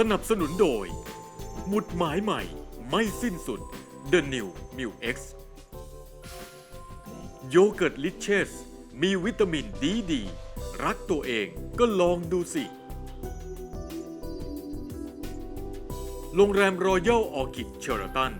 สนับสนุนโดย หมุดหมายใหม่ไม่สิ้นสุด The New m i l X โยเกิร์ตลิเชส มีวิตามินดีดี รักตัวเองก็ลองดูสิ โรงแรมรอยัลออคิดเชอร์ตัน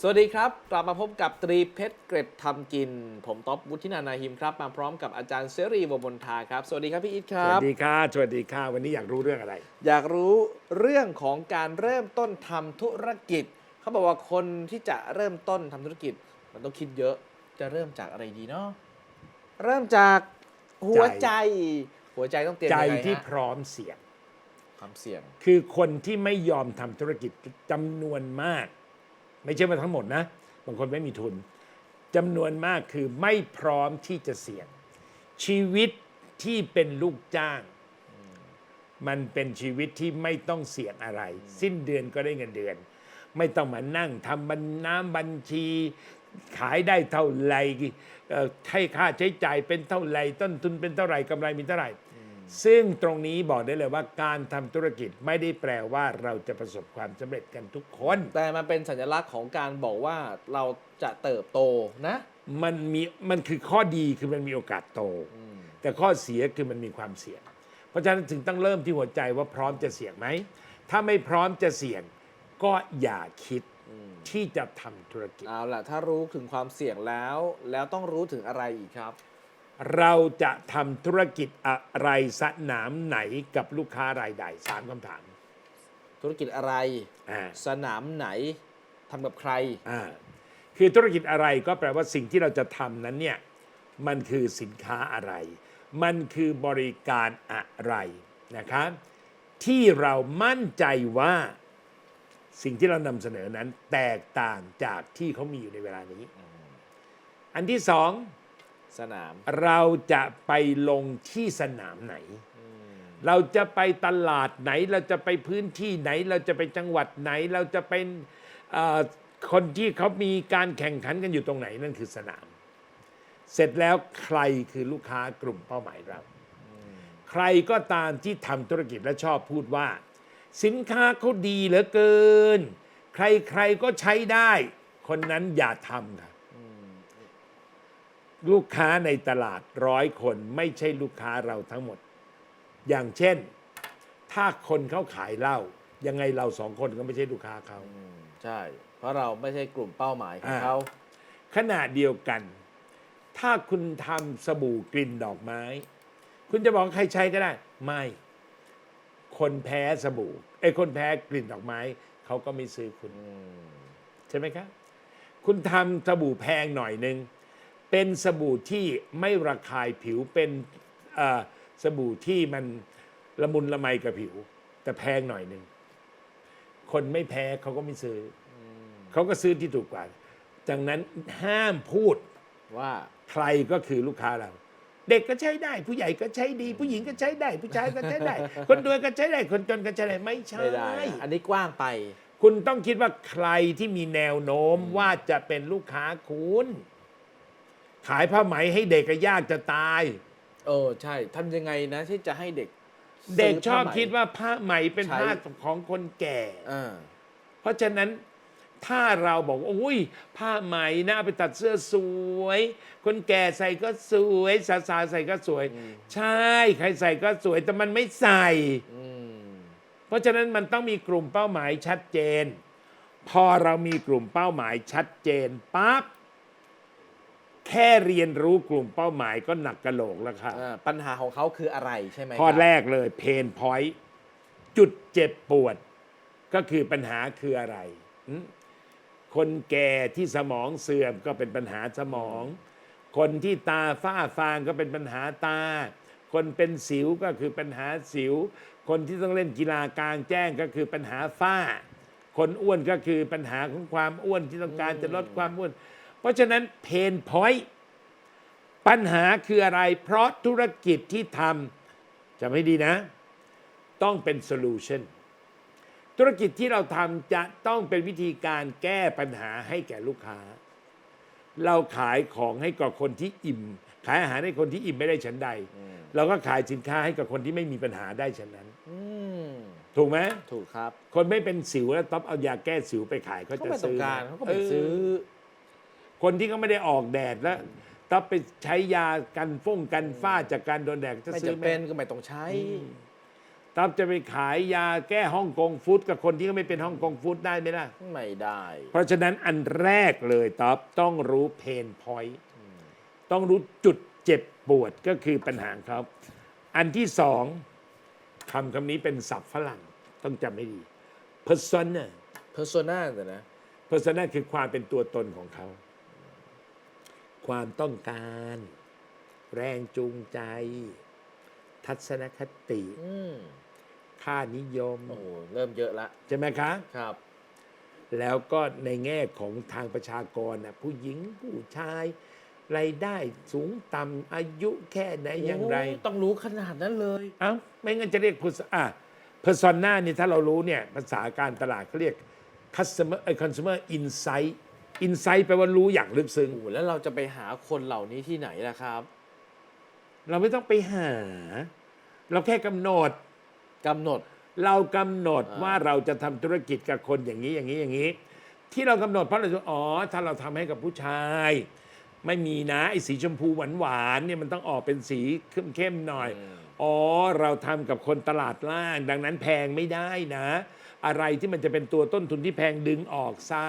สวัสดีครับ กลับมาพบกับตรีเพชรเกร็ดทำกิน ผมต๊อบวุฒินานาหิมครับ มาพร้อมกับอาจารย์เสรีวงศ์บนทาครับ สวัสดีครับพี่อิทคสรัวับสดีค่ะ สวัสดีค่ะ วันนี้อยากรู้เรื่องอะไร อยากรู้เรื่องของการเริ่มต้นทำธุรกิจ เขาบอกว่าคนที่จะเริ่มต้นทำธุรกิจ มันต้องคิดเยอะจะเริ่มจากอะไรดีเนาะเริ่มจากหัวใจหัวใจต้องเตรียมใจยังไงที่ฮะพร้อมเสี่ยง ความเสี่ยงคือคนที่ไม่ยอมทำธุรกิจจำนวนมาก ไม่ใช่มาทั้งหมดนะ บางคนไม่มีทุนจำนวนมากคือไม่พร้อมที่จะเสี่ยง ชีวิตที่เป็นลูกจ้าง มันเป็นชีวิตที่ไม่ต้องเสี่ยงอะไร สิ้นเดือนก็ได้เงินเดือน ไม่ต้องมานั่งทำบัญน้ำบัญชี ขายได้เท่าไหร่ให้ค่าใช้จ่ายเป็นเท่าไหร่ต้นทุนเป็นเท่าไหร่กำไรมีเท่าไหร่ ซึ่งตรงนี้บอกได้เลยว่าการทำธุรกิจไม่ได้แปลว่าเราจะประสบความสำเร็จกันทุกคน แต่มันเป็นสัญลักษณ์ของการบอกว่าเราจะเติบโตนะ มันมีมันคือข้อดีคือมันมีโอกาสโต แต่ข้อเสียคือมันมีความเสี่ยง เพราะฉะนั้นถึงต้องเริ่มที่หัวใจว่าพร้อมจะเสี่ยงไหม ถ้าไม่พร้อมจะเสี่ยง ก็อย่าคิดที่จะทำธุรกิจ เอาล่ะ ถ้ารู้ถึงความเสี่ยงแล้ว แล้วต้องรู้ถึงอะไรอีกครับ เราจะทำธุรกิจอะไรสนามไหนกับลูกค้ารายใดสามคำถามธุรกิจอะไร อ่าสนามไหนทำกับใคร อ่าคือธุรกิจอะไรก็แปลว่าสิ่งที่เราจะทำนั้นเนี่ยมันคือสินค้าอะไร มันคือบริการอะไรนะครับที่เรามั่นใจว่าสิ่งที่เรานำเสนอนั้นแตกต่างจากที่เขามีอยู่ในเวลานี้ อันที่สอง สนาม เราจะไปลงที่สนามไหน เราจะไปตลาดไหน เราจะไปพื้นที่ไหน เราจะไปจังหวัดไหน เราจะเป็นเอ่อคนที่เขามีการแข่งขันกันอยู่ตรงไหนนั่นคือสนาม เสร็จแล้วใครคือลูกค้ากลุ่มเป้าหมายเรา ใครก็ตามที่ทำธุรกิจและชอบพูดว่า สินค้าเขาดีเหลือเกิน ใครๆก็ใช้ได้ คนนั้นอย่าทำค่ะ ลูกค้าในตลาดร้อยคนไม่ใช่ลูกค้าเราทั้งหมด อย่างเช่น ถ้าคนเขาขายเหล้ายังไงเราสองคนก็ไม่ใช่ลูกค้าเขาใช่ เพราะเราไม่ใช่กลุ่มเป้าหมายของอ่าเขาขณะเดียวกัน ถ้าคุณทำสบู่กลิ่นดอกไม้ คุณจะบอกใครใช้ก็ได้ ไม่ คนแพ้สบู่ไอ้ยคนแพ้กลิ่นดอกไม้เขาก็ไม่ซื้อคุณใช่ไหมครับ คุณทำสบู่แพงหน่อยหนึ่ง เป็นสบู่ที่ไม่ระคายผิวเป็นเอ่อสบู่ที่มันละมุนละไมกับผิว แต่แพงหน่อยหนึ่งคนไม่แพ้เขาก็ไม่ซื้ออเขาก็ซื้อที่ถูกกว่าดังนั้นห้ามพูดว่าใครก็คือลูกค้าเรา เด็กก็ใช้ได้ ผู้ใหญ่ก็ใช้ดี ผู้หญิงก็ใช้ได้ ผู้ชายก็ใช้ได้ คนรวยก็ใช้ได้ คนจนก็ใช้ได้ไม่ใช่ไม่ได้นะอันนี้กว้างไป คุณต้องคิดว่าใครที่มีแนวโน้มว่าจะเป็นลูกค้าคุณ ขายผ้าไหมให้เด็กก็ยากจะตาย เออใช่ทำยังไงนะที่จะให้เด็กเด็กชอบซื้ผ้ไหมคิดว่าผ้าไหมเป็นใช้ผ้าของคนแก่ อ่า เพราะฉะนั้นถ้าเราบอกว่าอุ้ย ผ้าไหมนะเอาไปตัดเสื้อสวย คนแก่ใส่ก็สวยสาวๆใส่ก็สวยใช่ ใครใส่ก็สวยแต่มันไม่ใส่ อืม เพราะฉะนั้นมันต้องมีกลุ่มเป้าหมายชัดเจน พอเรามีกลุ่มเป้าหมายชัดเจนปั๊บ แค่เรียนรู้กลุ่มเป้าหมายก็หนักกระโหลกแล้วค่ะอ่าปัญหาของเขาคืออะไรใช่ไหมข้อคบแรกเลยเพนพอยต์จุดเจ็บปวด ก็คือปัญหาคืออะไรหึคนแก่ที่สมองเสื่อมก็เป็นปัญหาสมอง คนที่ตาฝ้าฟางก็เป็นปัญหาตา คนเป็นสิวก็คือปัญหาสิว คนที่ต้องเล่นกีฬากลางแจ้งก็คือปัญหาฝ้า คนอ้วนก็คือปัญหาของความอ้วนที่ต้องการจะลดความอ้วนเพ ราะฉะนั้นเพนพอยต์ปัญหาคืออะไร เพราะธุรกิจที่ทำจำให้ดีนะ ต้องเป็นโซลูชันธุรกิจที่เราทำจะต้องเป็นวิธีการแก้ปัญหาให้แก่ลูกค้า เราขายของให้กับคนที่อิ่ม ขายอาหารให้คนที่อิ่มไม่ได้ฉันใด เราก็ขายสินค้าให้กับคนที่ไม่มีปัญหาได้ฉันนั้นอืมถูกไหมถูกครับ คนไม่เป็นสิวแล้วต๊อบเอายาแก้สิวไปขายเขาเขาจะไม่ต้อซื้งอการเขาก็ไปซื้อ คนที่เขาไม่ได้ออกแดดแล้วต๊อบไปใช้ยากันฟงกันฝ้าจากการโดนแดดจะไม่ซื้อจำไหมเป็นก็ไม่ต้องใช้ต๊อบจะไปขายยาแก้ฮ่องกงฟู้ดกับคนที่เขาไม่เป็นฮ่องกงฟู้ดได้ไหมล่ะ ไม่ได้ เพราะฉะนั้นอันแรกเลยต๊อบต้องรู้เพนพอยต์ต้องรู้จุดเจ็บปวดก็คือปัญหาของเขาอันที่สองคำคำนี้เป็นศัพท์ฝรั่งต้องจำให้ดี persona persona แต่นะ persona คือความเป็นตัวตนของเขา ความต้องการ แรงจูงใจ ทัศนคติ อืมค่านิยม โอ้โหเริ่มเยอะละใช่ไหมคะ ครับ แล้วก็ในแง่ของทางประชากรนะผู้หญิงผู้ชายรายได้สูงต่ำอายุแค่ไหนอย่างไร โต้องรู้ขนาดนั้นเลย เอ้าไม่งั้นจะเรียก pers- อะ persona นี่ถ้าเรารู้เนี่ยภาษาการตลาดเขาเรียก customer เอ้ย consumer insight insight แปลว่ารู้อย่างลึกซึ้ง โอ้โหแล้วเราจะไปหาคนเหล่านี้ที่ไหนล่ะครับเราไม่ต้องไปหา เราแค่กำหนด กำหนด เรากำหนดอ่า ว่าเราจะทำธุรกิจกับคนอย่างนี้อย่างนี้อย่างนี้ ที่เรากำหนดเพราะเราจะอ๋อ ถ้าเราทำให้กับผู้ชาย ไม่มีนะไอ้สีชมพูหวานๆเนี่ยมันต้องออกเป็นสีเข้มๆหน่อย อ๋อ เราทำกับคนตลาดล่าง ดังนั้นแพงไม่ได้นะ อะไรที่มันจะเป็นตัวต้นทุนที่แพงดึงออกซะ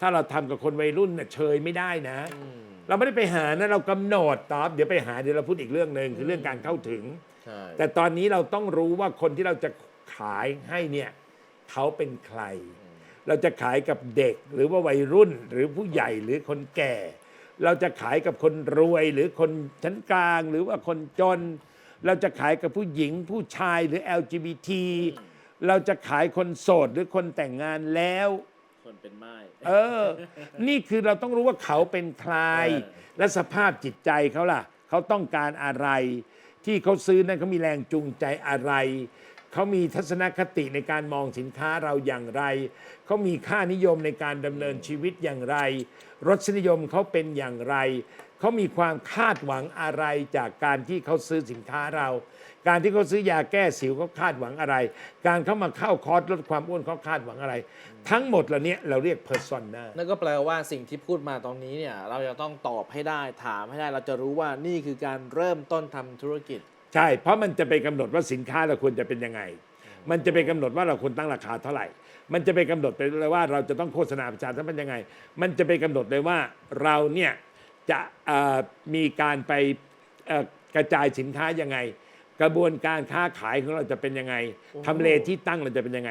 ถ้าเราทำกับคนวัยรุ่นน่ะเชยไม่ได้นะ เราไม่ได้ไปหานะเรากำหนดตอบเดี๋ยวไปหาเดี๋ยวเราพูดอีกเรื่องหนึ่งคือเรื่องการเข้าถึงใช่แต่ตอนนี้เราต้องรู้ว่าคนที่เราจะขายให้เนี่ยเขาเป็นใคร เราจะขายกับเด็กหรือว่าวัยรุ่นหรือผู้ใหญ่หรือคนแก่ เราจะขายกับคนรวยหรือคนชั้นกลางหรือว่าคนจน เราจะขายกับผู้หญิงผู้ชายหรือ LGBT เราจะขายคนโสดหรือคนแต่งงานแล้ว คนเป็นไม้ เออ นี่คือเราต้องรู้ว่าเขาเป็นใคร เออ และสภาพจิตใจเขาล่ะ เขาต้องการอะไร ที่เขาซื้อนั้นเขามีแรงจูงใจอะไร เขามีทัศนคติในการมองสินค้าเราอย่างไร เขามีค่านิยมในการดำเนินชีวิตอย่างไร รสนิยมเขาเป็นอย่างไร เขามีความคาดหวังอะไรจากการที่เขาซื้อสินค้าเรา การที่เขาซื้อยาแก้สิวเขาคาดหวังอะไร การเข้ามาเข้าคอร์สลดความอ้วนเขาคาดหวังอะไร ทั้งหมดเหล่านี้เราเรียก persona นั่นก็แปลว่าสิ่งที่พูดมาตรงนี้เนี่ยเราจะต้องตอบให้ได้ถามให้ได้เราจะรู้ว่านี่คือการเริ่มต้นทำธุรกิจ ใช่ เพราะมันจะไปกำหนดว่าสินค้าเราควรจะเป็นยังไง มันจะไปกำหนดว่าเราควรตั้งราคาเท่าไหร่ มันจะไปกำหนดไปเลยว่าเราจะต้องโฆษณาประชาสัมพันธ์ยังไง มันจะไปกำหนดเลยว่าเราเนี่ยจะเอ่อมีการไปเอ่อกระจายสินค้ายังไง กระบวนการค้าขายของเราจะเป็นยังไงโอ้ทำเลที่ตั้งเราจะเป็นยังไง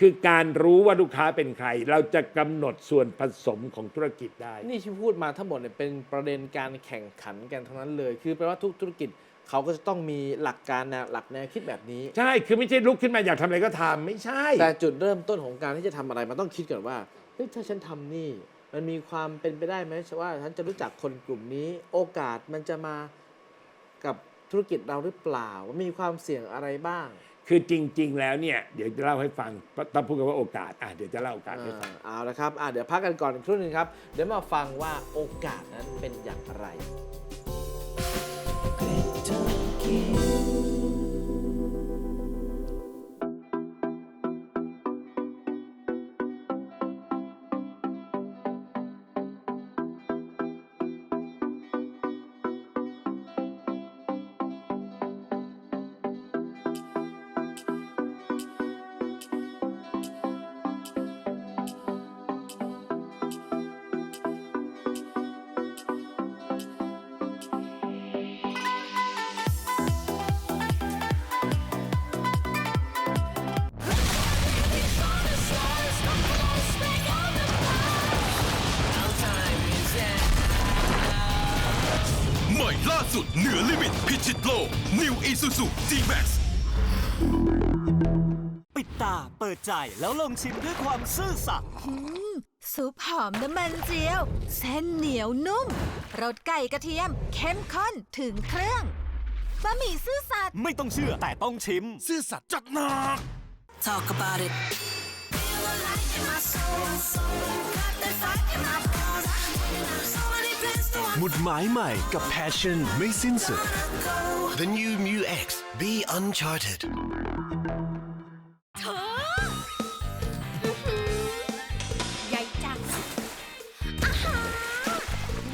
คือการรู้ว่าลูกค้าเป็นใคร เราจะกำหนดส่วนผสมของธุรกิจได้ นี่ที่พูดมาทั้งหมดเนี่ยเป็นประเด็นการแข่งขันกันทั้งนั้นเลย คือแปลว่าทุกธุรกิจเขาก็จะต้องมีหลักการแนวหลักแนวคิดแบบนี้ ใช่ คือไม่ใช่ลุกขึ้นมาอยากทำอะไรก็ทำไม่ใช่ แต่จุดเริ่มต้นของการที่จะทำอะไรมันต้องคิดก่อนว่าเฮ้ยถ้าฉันทำนี่ มันมีความเป็นไปได้ไหมว่าฉันจะรู้จักคนกลุ่มนี้ โอกาสมันจะมากับธุรกิจเราหรือเปล่าว่ามีความเสี่ยงอะไรบ้าง คือจริง ๆ แล้วเนี่ยเดี๋ยวจะเล่าให้ฟังต้องพูดกันว่าโอกาสอะเดี๋ยวจะเล่าโอกาสให้ฟังอ่าเอาละครับอ่าเดี๋ยวพักกันก่อนอีกครู่หนึงครับ เดี๋ยวมาฟังว่าโอกาสนั้นเป็นอย่างไรใอลิมิต พิชิตโลก New Isuzu G-Max ปิดตาเปิดใจแล้วลองชิมด้วยความซื่อสัตย์ซุปหอมน้ำมันเจียว เส้นเหนียวนุ่มรสไก่กระเทียม เข้มข้นถึงเครื่องบะหมี่ซื่อสัตย์ไม่ต้องเชื่อแต่ต้องชิม ซื่อสัตย์จัดหนัก Talk about it. Feel the light in my soul. Got the หมุดหมายใหม่กับ Passion ไม่สิ้นสุด The new Mu X Be Uncharted เธออื้อหือใหญ่จังอาหาร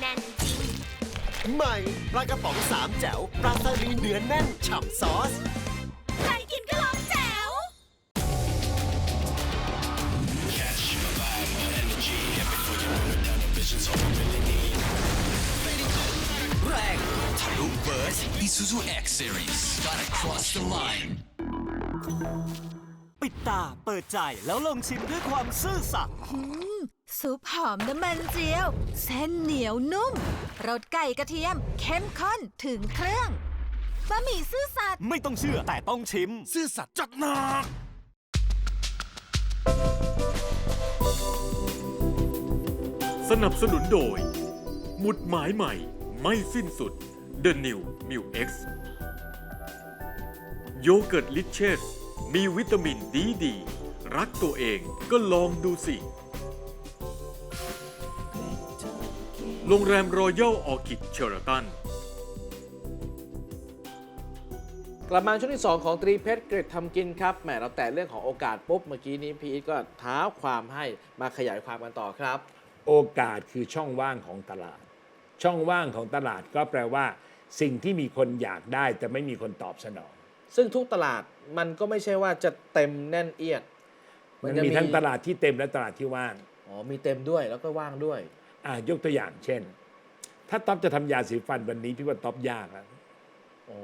แน่นจริง ใหม่ปลากระป๋องสามแจ๋วปลาสลิดเนื้อแน่น ฉ่ำซอส ใครกินก็ร้องแจ๋ Isuzu X Series gotta cross the line ปิดตาเปิดใจแล้วลองชิมด้วยความซื่อสัตย์ซุปหอมน้ำมันเจียว เส้นเหนียวนุ่มรสไก่กระเทียม เข้มข้นถึงเครื่องบะหมี่ซื่อสัตย์ไม่ต้องเชื่อแต่ต้องชิม ซื่อสัตย์จัดหนักสนับสนุนโดย หมุดหมายใหม่ไม่สิ้นสุด The New m u X โยเกิร์ตลิเชสมีวิตามินดีดี รักตัวเองก็ลองดูสิ โรงแรมรอยัลออคิดเชอร์ตันกลับมาช่วงที่ 2 ของตรีเพชรเกรดทำกินครับแหมเราแต่เรื่องของโอกาสปุ๊บเมื่อกี้นี้พีอีทก็เท้าความให้มาขยายความกันต่อครับ โอกาสคือช่องว่างของตลาด ช่องว่างของตลาดก็แปลว่า สิ่งที่มีคนอยากได้แต่ไม่มีคนตอบสนอง ซึ่งทุกตลาดมันก็ไม่ใช่ว่าจะเต็มแน่นเอียด มันจะมีทั้งตลาดที่เต็มและตลาดที่ว่าง อ๋อ มีเต็มด้วยแล้วก็ว่างด้วย อะยกตัวอย่างเช่น ถ้าต๊อบจะทำยาสีฟันวันนี้พี่ว่าต๊อบยากอะ โอ้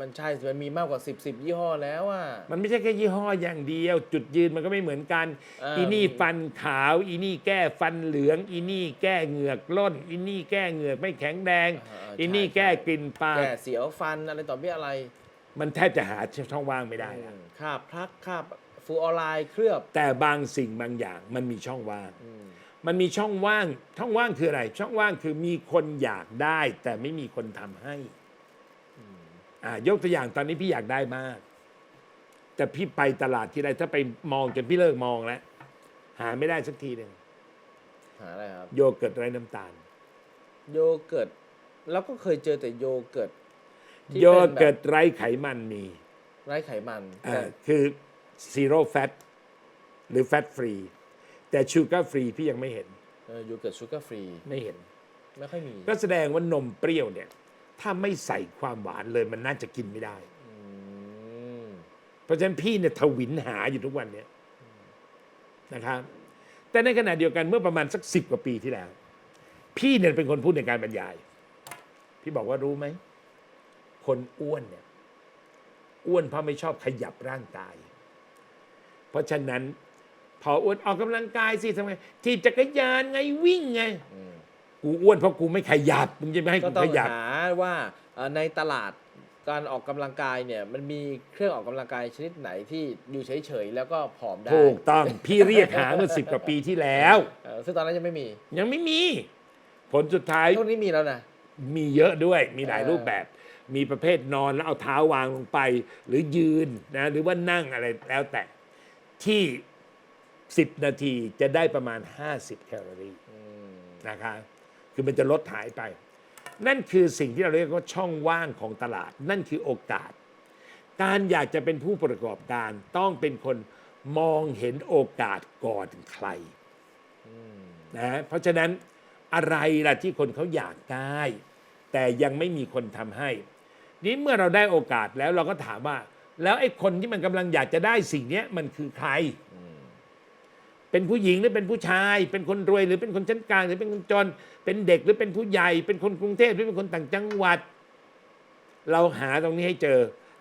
มันใช่มันมีมากกว่า 10 10 ยี่ห้อแล้วอะ มันไม่ใช่แค่ยี่ห้ออย่างเดียว จุดยืนมันก็ไม่เหมือนกัน เอออี อีนี่ฟันขาว อีนี่แก้ฟันเหลือง อีนี่แก้เหงือกล่น อีนี่แก้เหงือกไม่แข็งแรงอีนี่แก้กลิ่นปากแก่เสียวฟันอะไรต่อมีอะไรมันแทบจะหาช่องว่างไม่ได้แล้วอืมคาบพลักคาบฟูออไลน์เคลือบแต่บางสิ่งบางอย่างมันมีช่องว่าง อืมมันมีช่องว่าง ช่องว่างคืออะไร ช่องว่างคือมีคนอยากได้ แต่ไม่มีคนทำให้อ่า ยกตัวอย่างตอนนี้พี่อยากได้มาก แต่พี่ไปตลาดที่ไรถ้าไปมองจนพี่เลิกมองแล้วหาไม่ได้สักทีหนึ่งหาอะไรครับ โยเกิร์ตไร้น้ำตาล โยเกิร์ตเราก็เคยเจอแต่โยเกิร์ตที่โยเป็นแบบเกิร์ตไร้ไขมันมีไร้ไขมันอ่าแต่คือซีโร่แฟตหรือแฟตฟรี แต่ชูการ์ฟรีพี่ยังไม่เห็นเออโยเกิร์ตชูการ์ฟรีไม่เห็น ไม่ค่อยมีก็แสดงว่านมเปรี้ยวเนี่ย ถ้าไม่ใส่ความหวานเลยมันน่าจะกินไม่ได้อืมเพราะฉะนั้นพี่เนี่ยทวินหาอยู่ทุกวันเนี่ยนะครับ แต่ในขณะเดียวกันเมื่อประมาณสักสิบกว่าปีที่แล้ว พี่เนี่ยเป็นคนพูดในการบรรยาย พี่บอกว่ารู้ไหม คนอ้วนเนี่ย อ้วนเพราะไม่ชอบขยับร่างกาย เพราะฉะนั้น พออ้วนออกกำลังกายสิทำไมที่จักรยานไงวิ่งไงอืม กูอ้วนเพราะกูไม่ขยับมึงจะไม่ให้ก็กูต้อขงยับ หาว่าเอ่อในตลาดการออกกำลังกายเนี่ยมันมีเครื่องออกกำลังกายชนิดไหนที่อยู่เฉยๆแล้วก็ผอมได้ถูกต้อง พี่เรียกหาเมื่อสิบกว่าปีที่แล้ว เออซึ่งตอนนั้นยังไม่มียังไม่มี ผลสุดท้ายช่วงนี้มีแล้วนะ มีเยอะด้วยมีหลายเออ รูปแบบ มีประเภทนอนแล้วเอาเท้าวางลงไป หรือยืนนะหรือว่านั่งอะไรแล้วแต่ที่ 10 นาทีจะได้ประมาณ 50 แคลอรี่อืมนะคะ คือมันจะลดหายไป นั่นคือสิ่งที่เราเรียกว่าช่องว่างของตลาด นั่นคือโอกาส การอยากจะเป็นผู้ประกอบการต้องเป็นคนมองเห็นโอกาสก่อนใครนะเพราะฉะนั้นอะไรล่ะที่คนเขาอยากได้ แต่ยังไม่มีคนทำให้ นี้เมื่อเราได้โอกาสแล้วเราก็ถามว่า แล้วไอ้คนที่มันกำลังอยากจะได้สิ่งนี้มันคือใคร เป็นผู้หญิงหรือเป็นผู้ชาย เป็นคนรวยหรือเป็นคนชั้นกลาง หรือเป็นคนจน เป็นเด็กหรือเป็นผู้ใหญ่ เป็นคนกรุงเทพหรือเป็นคนต่างจังหวัด เราหาตรงนี้ให้เจอ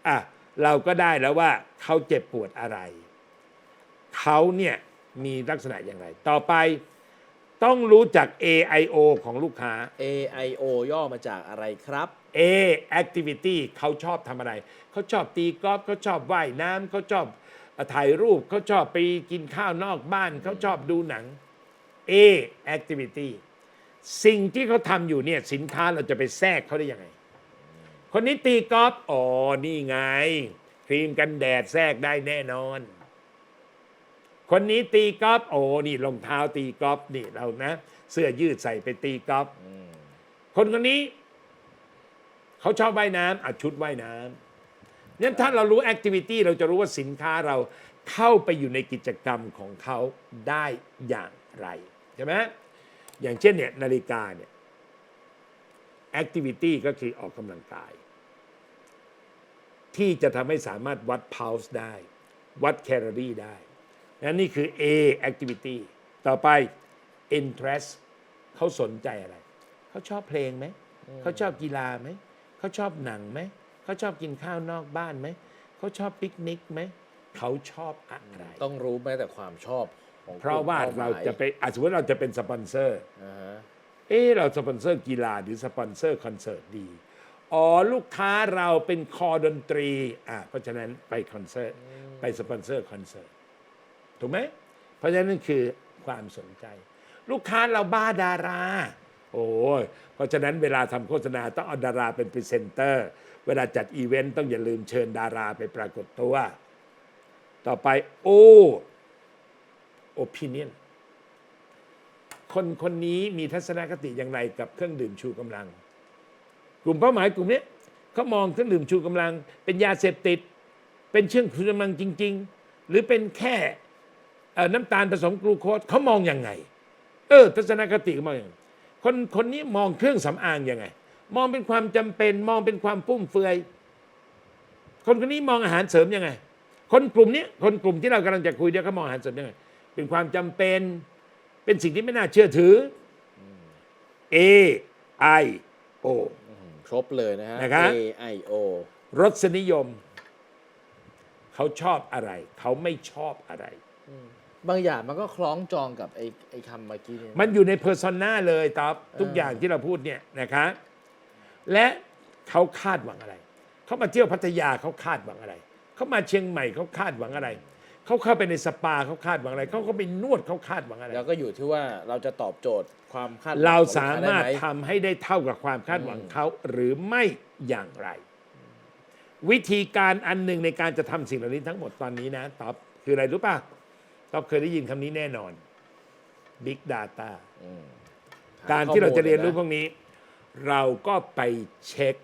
อะเราก็ได้แล้วว่าเขาเจ็บปวดอะไร เขาเนี่ยมีลักษณะอย่างไร ต่อไปต้องรู้จัก AIO ของลูกค้า AIO ย่อมาจากอะไรครับ A activity เขาชอบทำอะไร เขาชอบตีกอล์ฟเขาชอบว่ายน้ำเขาชอบเอ่อ ถ่ายรูปเขาชอบไปกินข้าวนอกบ้านเขาชอบดูหนัง A activity สิ่งที่เขาทำอยู่เนี่ยสินค้าเราจะไปแทรกเขาได้ยังไง คนนี้ตีกอล์ฟอ๋อนี่ไง ครีมกันแดดแทรกได้แน่นอน คนนี้ตีกอล์ฟโอ้นี่รองเท้าตีกอล์ฟนี่เรานะ เสื้อยืดใส่ไปตีกอล์ฟคนคนนี้ เขาชอบว่ายน้ำอะชุดว่ายน้ำ นั้นถ้าเรารู้แอคทิวิตี้เราจะรู้ว่าสินค้าเราเข้าไปอยู่ในกิจกรรมของเขาได้อย่างไรใช่ไหมอย่างเช่นเนี่ยนาฬิกาเนี่ยแอคทิวิตี้ก็คือออกกำลังกาย ที่จะทำให้สามารถวัด pulse ได้ วัดแคลอรี่ได้นั่นนี่คือ A activity ต่อไป interest เขาสนใจอะไร เขาชอบเพลงไหม เขาชอบกีฬาไหม เขาชอบหนังไหม เขาชอบกินข้าวนอกบ้านไหมเขาชอบปิกนิกไหมเขาชอบอะไร ต้องรู้แม้แต่ความชอบของเพราะว่าป้หมเรายจะไปอาจสมมติเราจะเป็นสปอนเซอร์อ่าฮะเออเราสปอนเซอร์กีฬาหรือสปอนเซอร์คอนเสิร์ตดีอ๋อลูกค้าเราเป็นคอดนตรีอะเพราะฉะนั้นไปคอนเสิร์ตไปสปอนเซอร์คอนเสิร์ตถูกไหมเพราะฉะนั้นนั่นคือความสนใจ ลูกค้าเราบ้าดารา โอ้ยเพราะฉะนั้นเวลาทำโฆษณาต้องเอาดาราเป็นพรีเซนเตอร์ เวลาจัดอีเวนต์ต้องอย่าลืมเชิญดาราไปปรากฏตัว ต่อไปโอ opinion คนคนนี้มีทัศนคติอย่างไรกับเครื่องดื่มชูกำลัง กลุ่มเป้าหมายกลุ่มนี้เขามองเครื่องดื่มชูกำลัง เป็นยาเสพติด เป็นเชื่องชูกำลังจริง ๆ หรือเป็นแค่น้ำตาลผสมกลูโคสเขามองอยังไง เออ ทัศนคติเขามองอย่างไง คนคนนี้มองเครื่องสำอางยังไง มองเป็นความจำเป็น มองเป็นความฟุ่มเฟือย คนคนนี้มองอาหารเสริมยังไง คนกลุ่มเนี้ยคนกลุ่มที่เรากำลังจะคุยเนี่ยเขามองอาหารเสริมยังไง เป็นความจำเป็น เป็นสิ่งที่ไม่น่าเชื่อถืออ A I O ครบเลยนะฮะนะครับ A I O รสนิยม เขาชอบอะไร เขาไม่ชอบอะไร บางอย่างมันก็คล้องจองกับไอ้ไอ้คำเมื่อกี้เนี่ยมันอยู่ในเพอร์ซ n นาเลยตอบทุกเออออย่างที่เราพูดเนี่ยนะคะและเขาคาดหวังอะไร เขามาเที่ยวพัทยาเขาคาดหวังอะไร เขามาเชียงใหม่เขาคาดหวังอะไร เขาเข้าไปในสปาเขาคาดหวังอะไร เขาก็ไปนวดเขาคาดหวังอะไร แล้วก็อยู่ที่ว่าเราจะตอบโจทย์ความคาดหวังเราของลูกค้สามารถได้ไหทำให้ได้เท่ากับความคาดหวังเขาหรือไม่อย่างไร วิธีการอันหนึ่งในการจะทำสิ่งเหล่านี้ทั้งหมดตอนนี้นะตอบคืออะไรรู้ป่ะ ตอบเคยได้ยินคำนี้แน่นอน Big Data อืมการที่เราจะเรียนรู้พข้วอมูลกนี้ เราก็ไปเช็ค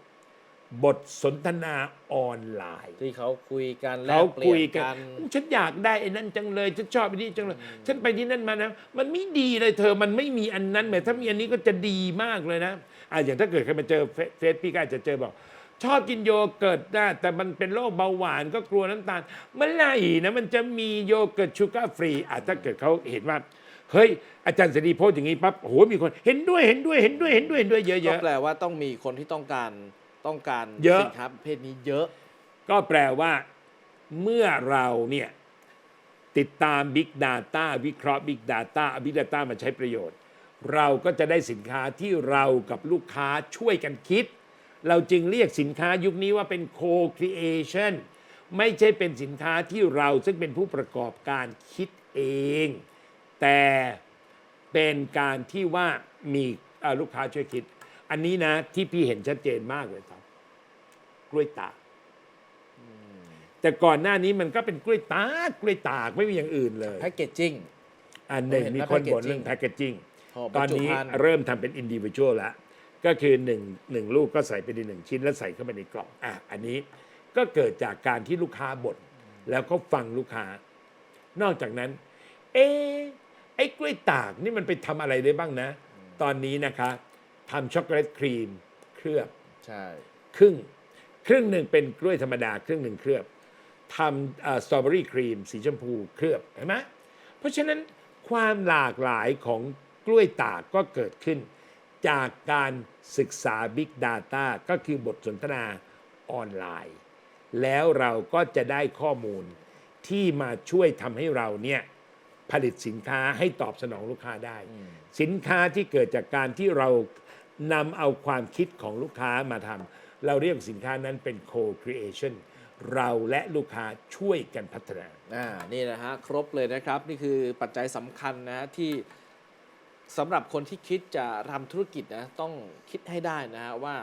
บทสนทนาออนไลน์ ที่เขาคุยกันแลเขากเปลี่คุยยนกักันนฉันอยากได้ไอ้นั่นจังเลยฉันชอบไอ้นี่จังเลย ฉันไปที่นั่นมานะ มันไม่ดีเลยเธอมันไม่มีอันนั้นแหมถ้ามีอันนี้ก็จะดีมากเลยนะอะอย่างถ้าเกิดใครมาเจอเฟเฟซพี่ก็อาจจะเจอบอก ชอบกินโยเกิร์ตนะแต่มันเป็นโรคเบาหวานก็กลัวน้ำตาลเมื่อไหร่นะมันจะมีโยเกิร์ตชูการ์ฟรีอะถ้าเกิดเขาเห็นว่าเฮ้ยอาจารย์เสรีโพสต์อย่างนี้ปั๊บโอ้โหมีคนเห็นด้วยเห็นด้วยเห็นด้วยเห็นด้วยเห็นด้วยเยก็อะ แปลว่าต้องมีคนที่ต้องการต้องการเยอะ สินค้าประเภทนี้เยอะ ๆ ก็แปลว่าเมื่อเราเนี่ยติดตาม Big Data วิเคราะห์ Big Data เอา Big Data มาใช้ประโยชน์ เราก็จะได้สินค้าที่เรากับลูกค้าช่วยกันคิด เราจึงเรียกสินค้ายุคนี้ว่าเป็น co-creation ไม่ใช่เป็นสินค้าที่เราซึ่งเป็นผู้ประกอบการคิดเอง แต่เป็นการที่ว่ามีเอ่อลูกค้าช่วยคิด อันนี้นะที่พี่เห็นชัดเจนมากเลยครับ กล้วยตากแต่ก่อนหน้านี้มันก็เป็นกล้วยตากกล้วยตากไม่มีอย่างอื่นเลยแพ็กเกจจิ้งอันหนึ่งเห็นมีว่าคนบ่น packaging เรื่องแพ c เกจิ้งห่อบรรจุตอนนี้ภัณฑ์เริ่มทำเป็นอินดิวิชวลแล้ว ก็คือหนึ่งหนึ่งลูกก็ใส่ไปในหนึ่งชิ้นแล้วใส่เข้าไปในกล่องอะอันนี้ก็เกิดจากการที่ลูกค้าบ่นแล้วก็ฟังลูกค้า นอกจากนั้น เอะไอ้กล้วยตากนี่มันไปทำอะไรได้บ้างนะ ตอนนี้นะคะทำช็อกโกแลตครีมเคลือบใช่ครึ่งครึ่งหนึ่งเป็นกล้วยธรรมดาครึ่งหนึ่งเคลือบทำสตรอเบอรี่ครีม สีชมพูเคลือบเห็นไหมเพราะฉะนั้นความหลากหลายของกล้วยตากก็เกิดขึ้น จากการศึกษา Big Data ก็คือบทสนทนาออนไลน์ แล้วเราก็จะได้ข้อมูลที่มาช่วยทำให้เราเนี่ยผลิตสินค้าให้ตอบสนองลูกค้าได้ สินค้าที่เกิดจากการที่เรานำเอาความคิดของลูกค้ามาทำเราเรียกสินค้านั้นเป็น co-creation เราและลูกค้าช่วยกันพัฒนา อ่า นี่นะฮะ ครบเลยนะครับ นี่คือปัจจัยสำคัญนะฮะที่ สำหรับคนที่คิดจะทำธุรกิจนะต้องคิดให้ได้นะฮะว่า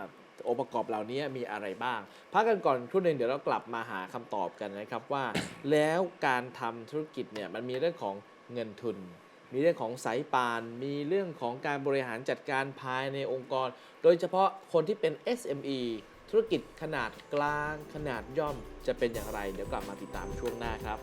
องค์ประกอบเหล่านี้มีอะไรบ้าง พักกันก่อนครู่หนึ่งเดี๋ยวเรากลับมาหาคำตอบกันนะครับว่า แล้วการทำธุรกิจเนี่ยมันมีเรื่องของเงินทุน มีเรื่องของสายปาน มีเรื่องของการบริหารจัดการภายในองค์กร โดยเฉพาะคนที่เป็น SME ธุรกิจขนาดกลางขนาดย่อมจะเป็นอย่างไร เดี๋ยวกลับมาติดตามช่วงหน้าครับ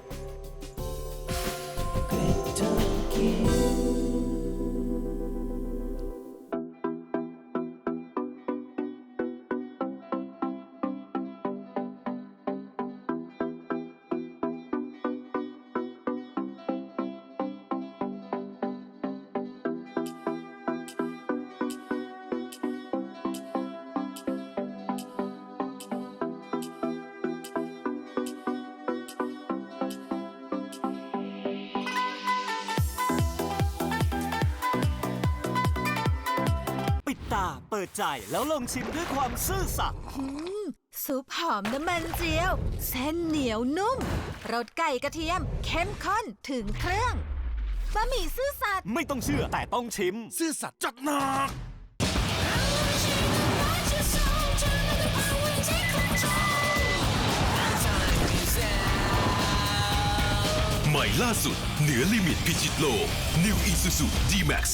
าเปิดใจแล้วลองชิมด้วยความซื่อสัตย์ซุปหอมน้ำมันเจียว เส้นเหนียวนุ่มรสไก่กระเทียม เข้มข้นถึงเครื่องบะหมี่ซื่อสัตย์ไม่ต้องเชื่อแต่ต้องชิม ซื่อสัตย์จัดหนัก ใหม่ล่าสุด เหนือลิมิตพิชิตโลก New Isuzu D-Max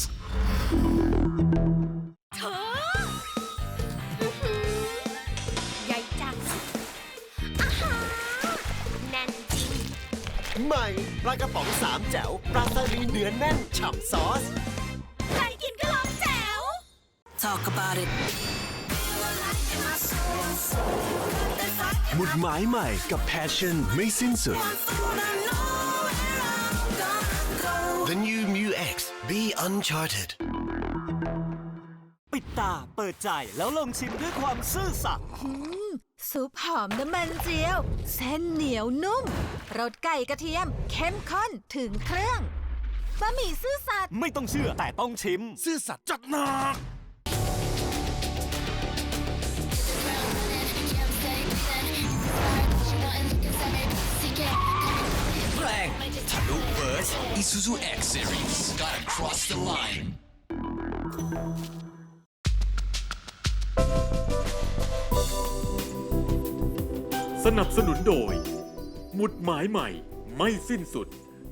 ใหม่ปลากระป๋องสามแจ๋วปลาสลิดเนื้อแน่นฉ่ำซอส ใครกินก็ร้องแจ๋ว Talk about it หมุดหมายใหม่กับ Passion ไม่สิ้นสุด The new Mu X Be Uncharted ปิดตาเปิดใจแล้วลองชิมด้วยความซื่อสัตย์ ซุปหอมน้ำมันเจียว เส้นเหนียวนุ่มรสไก่กระเทียม เข้มข้นถึงเครื่องบะหมี่ซื่อสัตย์ไม่ต้องเชื่อแต่ต้องชิม ซื่อสัตย์จัดหนัก Isuzu X Series gotta cross the line สนับสนุนโดย หมุดหมายใหม่ไม่สิ้นสุด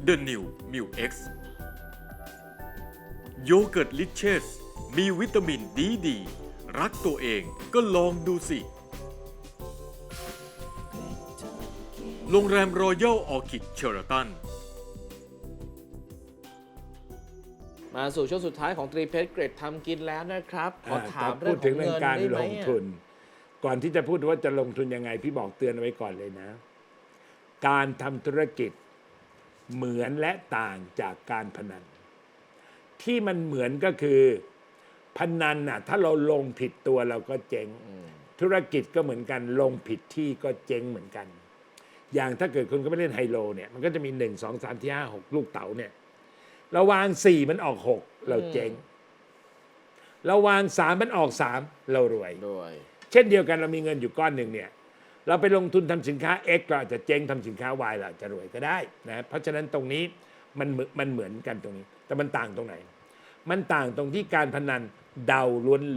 The New m u X โยเกิร์ตลิเชสมีวิตามินดีดี รักตัวเองก็ลองดูสิ โรงแรมรอยัลออคิดเชอร์ตัน มาสู่ช่วงสุดท้ายของตรีเพชรเกรดทำกินแล้วนะครับ ขอถามแต่เรื่พูอดงขถึองงเรื่อเงิงนการได้ไหมลงอะทุน ก่อนที่จะพูดว่าจะลงทุนยังไง พี่บอกเตือนเอาไว้ก่อนเลยนะ การทำธุรกิจเหมือนและต่างจากการพนัน ที่มันเหมือนก็คือพนันน่ะถ้าเราลงผิดตัวเราก็เจ๊งธุรกิจก็เหมือนกันลงผิดที่ก็เจ๊งเหมือนกัน อย่างถ้าเกิดคุณก็ไปเล่นไฮโลเนี่ยมันก็จะมีหนึ่งสองสามที่ห้าหกลูกเต๋าเนี่ยเราวางสี่มันออกหกเราเจ๊งเราวางสามมันออกสามเรารวยด้วย เช่นเดียวกันเรามีเงินอยู่ก้อนหนึ่งเนี่ยเราไปลงทุนทำสินค้า X เราอาจจะเจ๊งทำสินค้า Y เราอาจจะรวยก็ได้นะเพราะฉะนั้นตรงนี้มันเหมือนมันเหมือนกันตรงนี้ แต่มันต่างตรงไหน มันต่างตรงที่การพนันเดา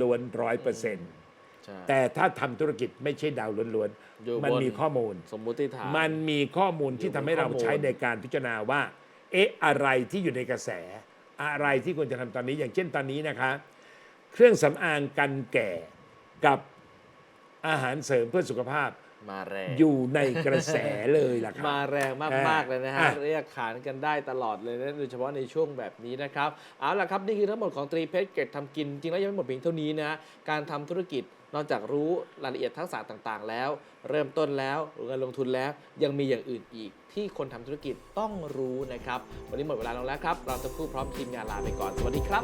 ล้วนๆร้อยเปอร์เซ็นต์ใช่แต่ถ้าทำธุรกิจไม่ใช่เดาล้วนอยู่ๆมันบนมีข้อมูล สมมุติฐานมันมีข้อมูลที่ทำให้เราอยู่บนข้อมูลใช้ในการพิจารณาว่า เอ๊ะอะไรที่อยู่ในกระแส อะไรที่ควรจะทำตอนนี้อย่างเช่นตอนนี้นะคะ เครื่องสำอางกันแก่กับ อาหารเสริมเพื่อสุขภาพมาแรงอยู่ในกระแสเลยล่ะครับ มาแรงมาก ๆ เลยนะฮะอะเรียกขานกันได้ตลอดเลยนะโดยเฉพาะในช่วงแบบนี้นะครับ เอาล่ะครับ นี่คือทั้งหมดของตรีเพชรเกรดทำกิน จริงแล้วยังไม่หมดเพียงเท่านี้นะ การทำธุรกิจนอกจากรู้รายละเอียดทักษะต่างๆ แล้ว เริ่มต้นแล้วเงินลงทุนแล้วยังมีอย่างอื่นอีก ที่คนทำธุรกิจต้องรู้นะครับ วันนี้หมดเวลาลงแล้วครับ เราจะพูดพร้อมทีมงานลาไปก่อนสวัสดีครับ